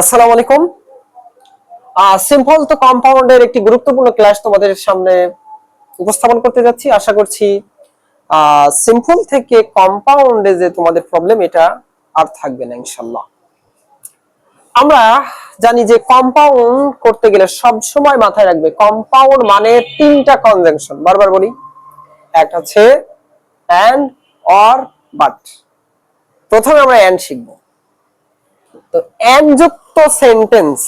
আসসালামু আলাইকুম। সিম্পল তো কম্পাউন্ডের একটি গুরুত্বপূর্ণ ক্লাস তোমাদের সামনে উপস্থাপন করতে যাচ্ছি। আশা করছি সিম্পল থেকে কম্পাউন্ডে যে তোমাদের প্রবলেম এটা আর থাকবে না ইনশাল্লাহ আমরা জানি যে কম্পাউন্ড করতে গেলে সব সময় মাথায় রাখবে কম্পাউন্ড মানে তিনটা কনজাংশন বারবার বলি একটা হচ্ছে অ্যান্ড অর বাট প্রথমে আমরা অ্যান্ড শিখব। তো যুক্ত সেন্টেন্স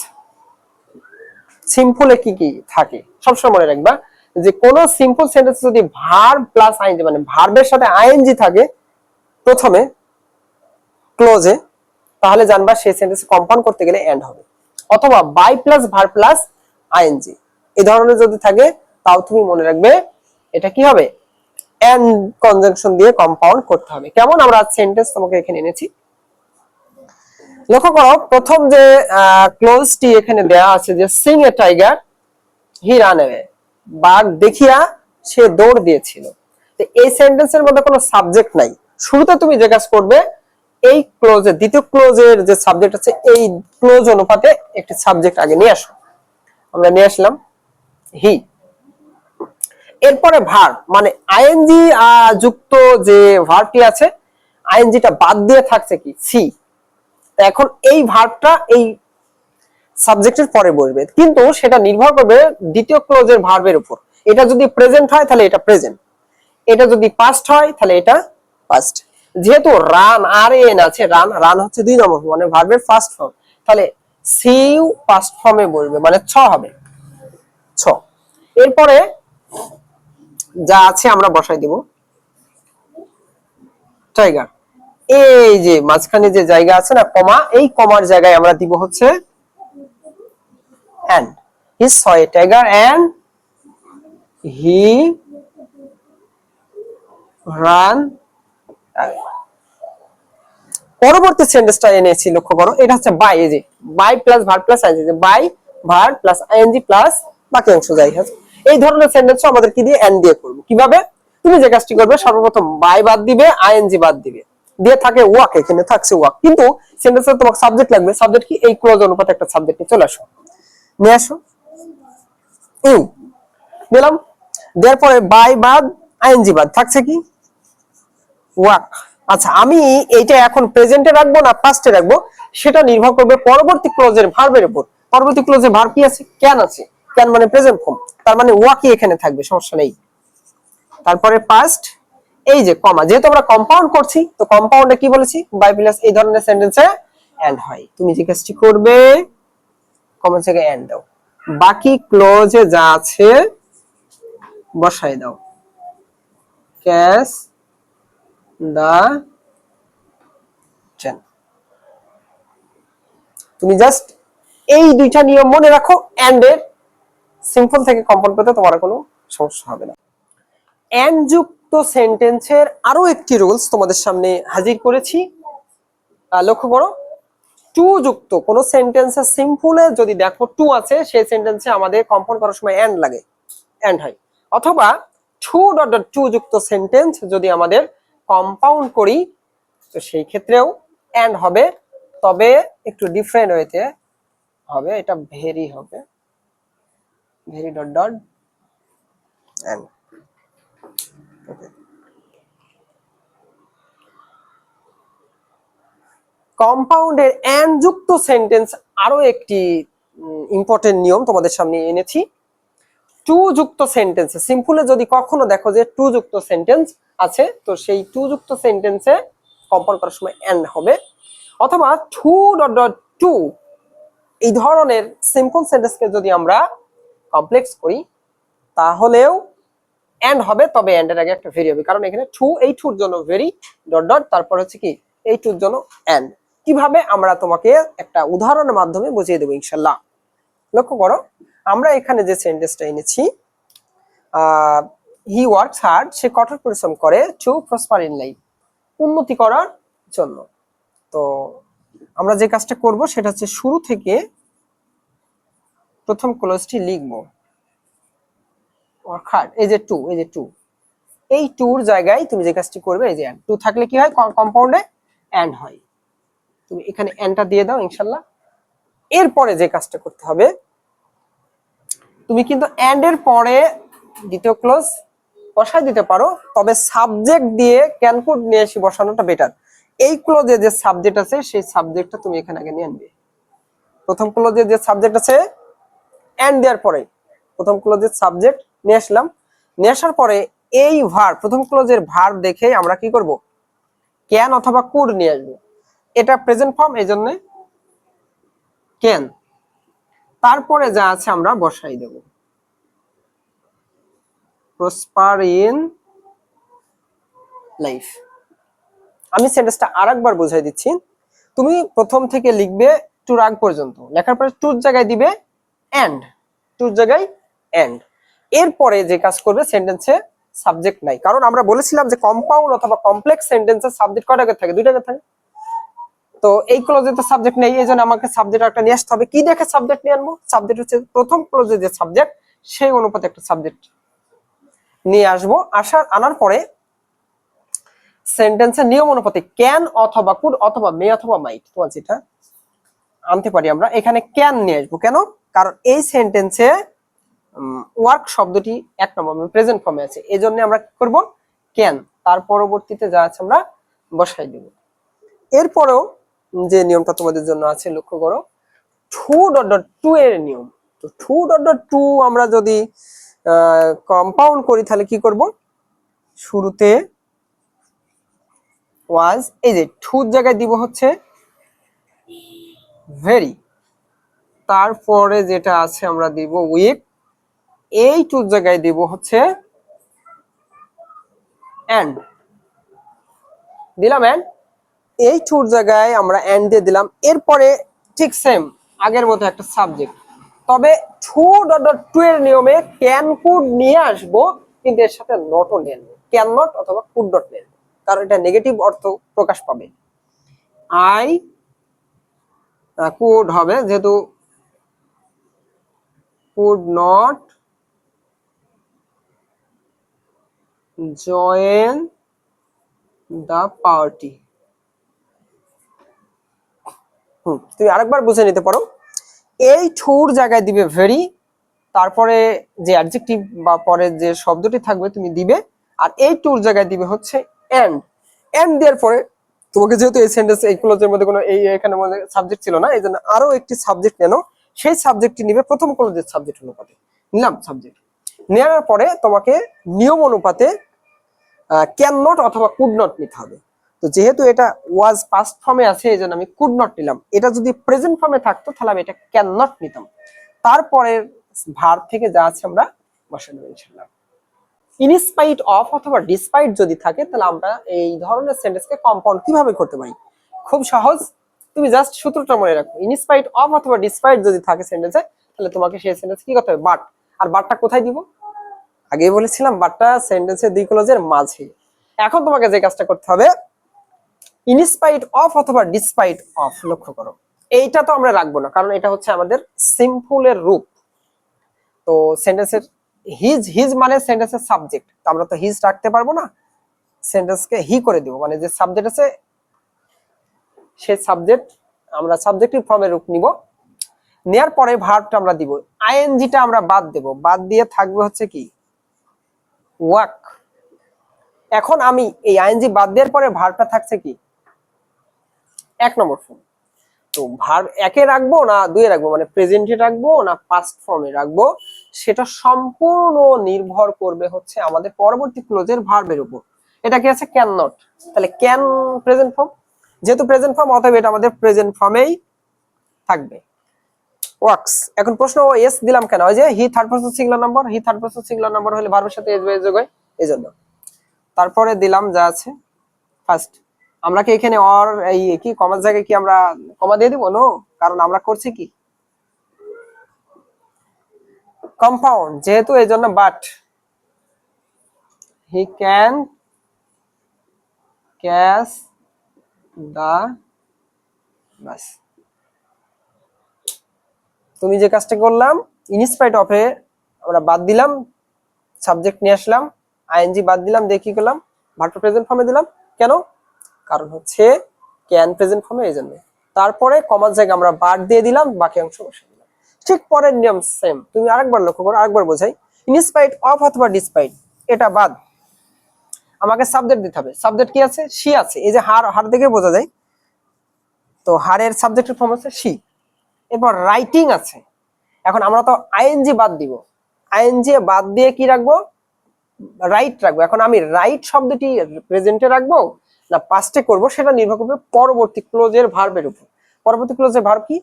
সিম্পলে কি কি থাকে? সবসময় মনে রাখবা যে কোন সিম্পল সেন্টেন্স যদি verb plus I N G মানে ভার্বের সাথে আইএনজি থাকে, প্রথমে ক্লোজে তাহলে জানবা সেই সেন্টেন্স কম্পাউন্ড করতে গেলে এন্ড হবে। অথবা by plus verb plus I N G এই ধরনের যদি থাকে, তাও তুমি মনে রাখবে এটা কি হবে? এন্ড কনজাংশন দিয়ে কম্পাউন্ড করতে হবে। কেমন আমরা সেন্টেন্স তোমাকে এখানে এনেছি? লক্ষ্য করো, প্রথম যে ক্লোজটি এখানে দেয়া আছে যে, seeing a tiger he ran away বাঘ দেখিয়া সে দৌড় দিয়েছিল। তো এই সেন্টেন্সের মধ্যে কোনো সাবজেক্ট নাই। শুরুতে তুমি যে কাজ করবে, এই ক্লোজের দ্বিতীয় ক্লোজের যে সাবজেক্ট আছে, এই ক্লোজ অনুপাতে একটি সাবজেক্ট আগে নিয়ে আসো। আমরা নিয়ে আসলাম হি এরপরে ভার মানে আইএনজি যুক্ত যে ভার্বটি আছে আইএনজিটা বাদ দিয়ে থাকছে কি? সি এখন এই ভার্বটা এই সাবজেক্টের পরে বসবে। কিন্তু সেটা নির্ভর করবে দ্বিতীয় ক্লোজের ভার্বের উপর। এটা যদি প্রেজেন্ট হয়, তাহলে এটা প্রেজেন্ট এটা যদি পাস্ট হয়, তাহলে এটা পাস্ট যেহেতু রান আর এন আছে রান রান হচ্ছে দুই নম্বর মানে ভার্বের ফার্স্ট ফর্ম তাহলে সিউ ফার্স্ট ফর্মে বসবে মানে ছ হবে। ছ। এরপরে যা আছে আমরা বসাই দিব। টাইগার এই যে মাঝখানে যে জায়গা আছে না, কমা, এই কমার জায়গায় আমরা দিব হচ্ছে he saw a tiger and he ran পরবর্তী সেন্টেন্সটা এনেছি, লক্ষ্য করো, এটা হচ্ছে বাই এই যে by plus verb plus I N G by verb plus I N G plus বাকি অংশ যাই হোক। এই ধরনের সেন্টেন্স আমাদের কি দিয়ে এন্ড দিয়ে করব। কীভাবে? তুমি যে কাজটি করবে, সর্বপ্রথম বাই বাদ দিবে আইএনজি বাদ দিবে। দিয়ে থাকে ওয়াক, এখানে থাকছে ওয়াক। কিন্তু সেন্টেন্সে তোমার সাবজেক্ট লাগবে সাবজেক্ট কি? এই ক্লোজ অনুপাতে একটা সাবজেক্টে চলে আসো। নিয়ে আসো। ইউ দিলাম দেওয়ার বাই বাদ, আইএনজি বাদ। থাকছে কি? ওয়াক। আচ্ছা আমি এইটা এখন প্রেজেন্টে রাখব না পাস্টে রাখব? সেটা নির্ভর করবে পরবর্তী ক্লোজের ভার্বের উপর। পরবর্তী ক্লোজের ভার্ব কি আছে? ক্যান আছে। ক্যান মানে প্রেজেন্ট ফর্ম তার মানে ওয়াকই এখানে থাকবে, সমস্যা নেই। তারপরে পাস্ট এই যে কমা যেহেতু আমরা কম্পাউন্ড করছি, তো কম্পাউন্ডে কি বলেছি? বাই প্লাস এই ধরনের সেন্টেন্সে এন্ড হয়। তুমি যে কাজটি করবে কমন থেকে এন্ড দাও। বাকি ক্লোজে যা আছে বসাই দাও। ক্যাশ দা চেন তুমি জাস্ট এই দুইটা নিয়ম মনে রাখো এন্ড এর সিম্পল থেকে কম্পাউন্ড করতে তোমার কোনো সমস্যা হবে না। এন্ড যুক্ত সেন্টেন্সের আরও একটি রুলস তোমাদের সামনে হাজির করেছি। লক্ষ্য করো, টু যুক্ত, কোন সেন্টেন্সের সিম্পলে যদি দেখো টু আছে, সেই সেন্টেন্সে আমাদের কম্পাউন্ড করার সময় এন্ড লাগে এন্ড হয়। অথবা টু ডট ডট টু যুক্ত সেন্টেন্স যদি আমাদের কম্পাউন্ড করি, তো সেই ক্ষেত্রেও এন্ড হবে, তবে একটু ডিফারেন্ট ওয়েতে হবে, এটা ভেরি হবে। Very dot dot end okay কম্পাউন্ডের end যুক্ত সেন্টেন্স আরও একটি ইম্পর্টেন্ট নিয়ম তোমাদের সামনে এনেছি। টু যুক্ত সেন্টেন্সে সিম্পলে যদি কখনো দেখো যে টু যুক্ত সেন্টেন্স আছে, তো সেই টু যুক্ত সেন্টেন্সে কম্পাউন্ড করার সময় এন্ড হবে। অথবা টু ডট ডট টু এই ধরনের সিম্পল সেন্টেন্সকে যদি আমরা কমপ্লেক্স করি, তাহলেও এন্ড হবে, তবে এন্ডের আগে একটা ভেরি হবে। কারণ এখানে টু এই টুর জন্য ভেরি ডট ডট তারপর হচ্ছে কি, এই টুর জন্য এন্ড কীভাবে আমরা তোমাকে একটা উদাহরণের মাধ্যমে বুঝিয়ে দেবো, ইনশাল্লাহ? লক্ষ্য করো, আমরা এখানে যে সেন্টেন্সটা এনেছি হি ওয়ার্কস হার্ড সে কঠোর পরিশ্রম করে টু প্রসপার ইন লাইফ উন্নতি করার জন্য। তো আমরা যে কাজটা করব, সেটা হচ্ছে শুরু থেকে প্রথম ক্লোজটি লিখব। ওয়ার্ক হার্ড এই যে টু এই যে টু এই টুর জায়গায় তুমি যে কাজটি করবে, এই যে টু থাকলে কি হয়? কম্পাউন্ডে এন্ড হয়। তুমি এখানে এন্ডটা দিয়ে দাও, ইনশাল্লাহ। এরপরে যে কাজটা করতে হবে, তুমি কিন্তু এন্ড এর পরে দ্বিতীয় ক্লোজ বসাই দিতে পারো, তবে সাবজেক্ট দিয়ে ক্যান কোড নিয়ে এসে বসানোটা বেটার এই ক্লোজে যে সাবজেক্ট আছে, সেই সাবজেক্টটা তুমি এখানে আগে নিয়ে আনবে। প্রথম ক্লোজে যে সাবজেক্ট আছে এন্ড দেওয়ার পরে প্রথম ক্লোজের সাবজেক্ট নিয়ে আসলাম। নিয়ে আসার পরে এই ভার প্রথম ক্লোজের ভার দেখে আমরা কি করব? ক্যান অথবা কুড নিয়ে আসব। এটা প্রেজেন্ট ফর্ম এই জন্য ক্যান তারপরে যা আছে আমরা বসাই দেব। লাইফ আমি সেন্টেন্সটা আরেকবার বোঝাই দিচ্ছি। তুমি প্রথম থেকে লিখবে টুর আগ পর্যন্ত। লেখার পরে টুর জায়গায় দিবে এন্ড টুর জায়গায় এন্ড এরপরে যে কাজ করবে সেন্টেন্সে সাবজেক্ট নাই। কারণ আমরা বলেছিলাম যে কম্পাউন্ড অথবা কমপ্লেক্স সেন্টেন্সের সাবজেক্ট কয়টা থাকে? দুইটা থাকে। তো এই ক্লোজে তো সাবজেক্ট নেই, এই জন্য আমাকে সাবজেক্ট একটা নিয়ে আসতে হবে। কি দেখে সাবজেক্ট নিয়ে আনব? সাবজেক্ট হচ্ছে প্রথম ক্লোজে যে সাবজেক্ট সেই অনুপাতে একটা সাবজেক্ট নিয়ে আসব। আসার, আনার পরে সেন্টেন্সের নিয়ম অনুপাতে ক্যান অথবা কুড অথবা মে অথবা মাইট তোমার যেটা আনতে পারি আমরা, এখানে ক্যান নিয়ে আসব। কেন? কারণ এই সেন্টেন্সে ওয়ার্ক শব্দটি এক নম্বর প্রেজেন্ট ফর্মে আছে। এই জন্য আমরা কি করব? ক্যান তার পরবর্তীতে যা আছে আমরা বসাই দেব। এরপরেও যে নিয়মটা তোমাদের জন্য আছে, লক্ষ্য করো টু ডট ডট টু এর নিয়ম। তো টু ডট ডট টু আমরা যদি কম্পাউন্ড করি, তাহলে কি করব? শুরুতে ওয়াজ এই যে টুর জায়গায় দিব হচ্ছে ভেরি তারপরে যেটা আছে আমরা দিব উইক এই টুর জায়গায় দিব হচ্ছে এন্ড দিলাম এন্ড এই টুর জায়গায় আমরা এন্ড দিয়ে দিলাম। এরপরে ঠিক সেম আগের মতো একটা সাবজেক্ট তবে টু ডট ডট টু এর নিয়মে ক্যান কুড নিয়ে আসব, কিন্তু এর সাথে নটও নিয়ে আনব ক্যান নট অথবা কুড ডট নিয়ে আনব কারণ এটা নেগেটিভ অর্থ প্রকাশ পাবে। আই কুড হবে, যেহেতু could not join the party হুম, তুমি আরেকবার বুঝে নিতে পারো। এই ঠুর জায়গায় দিবে ভেরি তারপরে যে অ্যাডজেক্টিভ বা পরে যে শব্দটি থাকবে তুমি দিবে, আর এই টুর জায়গায় দিবে হচ্ছে এন্ড এন্ড দেওয়ার পরে তোমাকে যেহেতু এই সেন্টেন্স এই ক্লোজের মধ্যে কোনো এই এখানে মধ্যে সাবজেক্ট ছিল না, এই জন্য আরও একটি সাবজেক্ট নেনো। সেই সাবজেক্টটি নিবে, প্রথম ক্লোজের সাবজেক্ট অনুপাতে। নিলাম সাবজেক্ট নেওয়ার পরে তোমাকে নিয়ম অনুপাতে ক্যান নট অথবা কুড নট নিতে হবে। তো যেহেতু এটা ওয়াজ পাস্ট ফর্মে আছে এই আমি কুড নট নিলাম। এটা যদি প্রেজেন্ট ফর্মে থাকতো, তাহলে আমি এটা ক্যান নট নিতাম। তারপরের ভার থেকে যা আছে আমরা বসে নেব ইনশাল্লাহ ইনস্পাইট অফ অথবা ডিসপাইট যদি থাকে, তাহলে আমরা এই ধরনের সেন্টেন্সকে কম্পাউন্ড কীভাবে করতে পারি? খুব সহজ। তুমি জাস্ট সূত্রটা মনে রাখো। ইনস্পাইট অফ অথবা ডিসপাইট যদি থাকে সেন্টেন্সে তাহলে তোমাকে সেই সেন্টেন্স কি করতে হবে? বাট আর বাটটা কোথায় দিব? আগে বলেছিলাম বাটটা সেন্টেন্সের দুই ক্লোজের মাঝে। এখন তোমাকে যে কাজটা করতে হবে ইনস্পাইট অফ অথবা ডিসপাইট অফ লক্ষ্য করো। এইটা তো আমরা রাখব না, কারণ এটা হচ্ছে আমাদের সিম্পলের রূপ। তো সেন্টেন্সের হিজ হিজ মানে সেন্টেন্সের সাবজেক্ট তো আমরা তো হিজ রাখতে পারব না সেন্টেন্সকে হি করে দিব। মানে যে সাবজেক্ট আছে সেই সাবজেক্ট আমরা সাবজেক্টিভ ফর্মের রূপ নিব। নেয়ার পরে ভার্বটা আমরা দিব। আইএনজিটা আমরা বাদ দেব। বাদ দিয়ে থাকবে হচ্ছে কি? ওয়াক। এখন আমি এই আইএনজি বাদ দেওয়ার পরে ভার্বটা থাকছে কি? এক নম্বর ফর্ম তো ভার্ব একে রাখব না দুয়ে রাখব? মানে প্রেজেন্টে রাখব না পাস্ট ফর্মে রাখব? সেটা সম্পূর্ণ নির্ভর করবে হচ্ছে আমাদের পরবর্তী ক্লোজের ভার্বের উপর। এটা কি আছে? ক্যান নট তাহলে ক্যান প্রেজেন্ট ফর্ম যেহেতু প্রেজেন্ট ফর্ম অতএব এটা আমাদের প্রেজেন্ট ফর্মেই থাকবে। ওয়ার্কস এখন প্রশ্ন, ও এস দিলাম কেন? ওই যে he third person singular number he third person singular number হলে ভার্বের সাথে এস যোগ হয়, এই জন্য। তারপরে দিলাম যা আছে ফার্স্ট আমরা কি এখানে অর এই কি কমার জায়গায় কি আমরা কমা দিয়ে দিব? নো কারণ আমরা করছি কি? কম্পাউন্ড যেহেতু এই জন্য but he can catch the bus তুমি যে কাজটা করলাম ইনস্পাইট অফে আমরা বাদ দিলাম সাবজেক্ট নিয়ে আসলাম আইএনজি বাদ দিলাম, দিয়ে কি করলাম? ভার্ব প্রেজেন্ট ফর্মে দিলাম। কেন? কারণ হচ্ছে ক্যান প্রেজেন্ট ফর্মে এই জন্য। তারপরে কমার জায়গায় আমরা বার দিয়ে দিলাম, বাকি অংশ বসে দিলাম। ঠিক পরের নিয়ম সেম তুমি আরেকবার লক্ষ্য করো, আরেকবার বোঝাই। ইনস্পাইট অফ অথবা ডিসপাইট এটা বাদ। আমাকে সাবজেক্ট দিতে হবে। সাবজেক্ট কি আছে? সি আছে। এই যে হার হার দেখে বোঝা যায়। তো হারের সাবজেক্টের ফর্ম আছে সি এরপর রাইটিং আছে। এখন আমরা তো আইএনজি বাদ দিব। আইএনজি বাদ দিয়ে কি রাখব? রাইট রাখব। এখন আমি রাইট শব্দটি প্রেজেন্টে রাখব? না পাস্টে করব? সেটা নির্ভর করবে পরবর্তী ক্লোজের ভার্বের উপর। পরবর্তী ক্লোজের ভার্ব কি?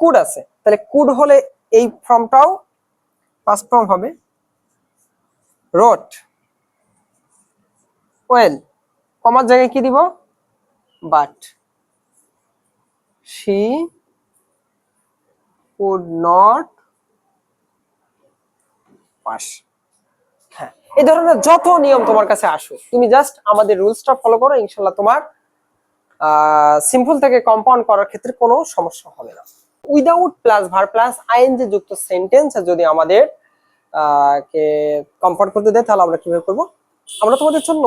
কুড আছে। তাহলে কুড হলে এই ফর্মটাও পাস্ট ফর্ম হবে। রোট ওয়েল কমার জায়গায় কি দিব? But she would not pass হ্যাঁ এই ধরনের যত নিয়ম তোমার কাছে আসুক, তুমি জাস্ট আমাদের রুলসটা ফলো করো ইনশাল্লাহ তোমার সিম্পল থেকে কম্পাউন্ড করার ক্ষেত্রে কোনো সমস্যা হবে না। Without plus verb plus I N G যুক্ত সেন্টেন্স যদি আমাদের কে কম্পাউন্ড করতে দেয়, তাহলে আমরা কীভাবে করব? আমরা তোমাদের জন্য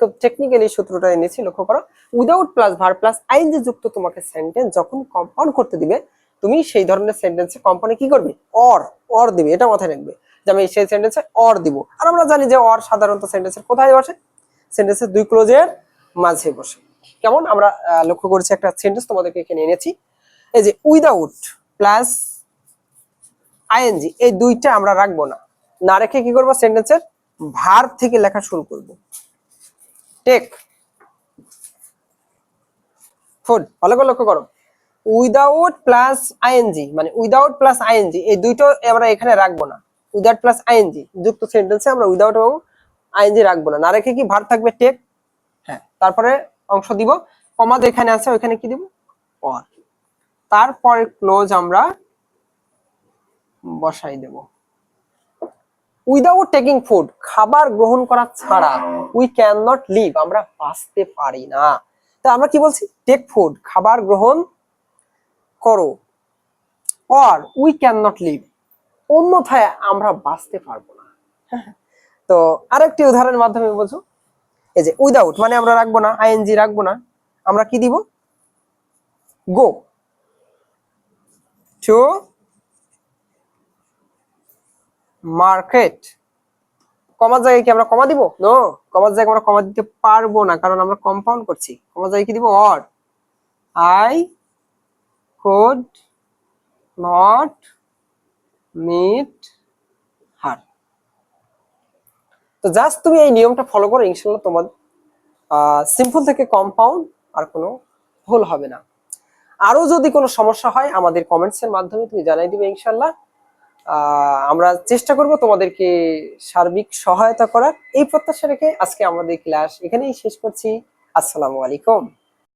খুব টেকনিক্যালি সূত্রটা এনেছি, লক্ষ্য করো। Without plus verb plus I N G যুক্ত তোমাকে সেন্টেন্স যখন কম্পাউন্ড করতে দিবে তুমি সেই ধরনের সেন্টেন্সে কোম্পানি কি করবে? অর অর দিবে, এটা মাথায় রাখবে যে আমি সেই সেন্টেন্সে অর দিব। আর আমরা জানি যে অর সাধারণত সেন্টেন্সের কোথায় বসে? সেন্টেন্সের দুই ক্লোজের মাঝে বসে। কেমন? আমরা লক্ষ্য করেছি একটা সেন্টেন্স তোমাদেরকে এখানে এনেছি। এই যে উইদাউট প্লাস আইএনজি এই দুইটা আমরা রাখব না। না রেখে কি করব? সেন্টেন্সের ভার থেকে লেখা শুরু করব। টেক ফুড ভালো করে লক্ষ্য করো। Without plus I N G মানে without plus I N G এই দুইটো আমরা এখানে রাখব না। উইদাউট প্লাস আইএনজি যুক্ত সেন্টেন্সে আমরা উইদাউট এবং আইএনজি রাখব না। না রেখে কি ভার থাকবে? টেক হ্যাঁ তারপরে অংশ দিব। কমা যেখানে আছে ওইখানে কি দিব? অর তারপরে ক্লোজ আমরা বসাই দেব। উইদাউট টেকিং ফুড খাবার গ্রহণ করা ছাড়া উই ক্যান নট লিভ আমরা বাঁচতে পারি না। তা আমরা কি বলছি? টেক ফুড খাবার গ্রহণ করো। Or we can not live অন্যথায় আমরা বাঁচতে পারব না। তো আরেকটি উদাহরণের মাধ্যমে বলছো? এই যে উইদাউট মানে আমরা রাখব না আইএনজি রাখব না। আমরা কি দিব? গো টু মার্কেট কমার জায়গায় কি আমরা কমা দিব? নো কমার জায়গায় আমরা কমা দিতে পারব না, কারণ আমরা কম্পাউন্ড করছি। কমার জায়গায় কি দিব? Or I could not meet, her. তো জাস্ট তুমি এই নিয়মটা ফলো করো ইনশাল্লাহ তোমার সিম্পল থেকে কম্পাউন্ড আর কোনো ভুল হবে না। আরও যদি কোনো সমস্যা হয় আমাদের কমেন্টস এর মাধ্যমে তুমি জানাই দিবে ইনশাল্লাহ আমরা চেষ্টা করব তোমাদেরকে সার্বিক সহায়তা করার। এই প্রত্যাশা রেখে আজকে আমাদের ক্লাস এখানেই শেষ করছি। আসসালামু আলাইকুম।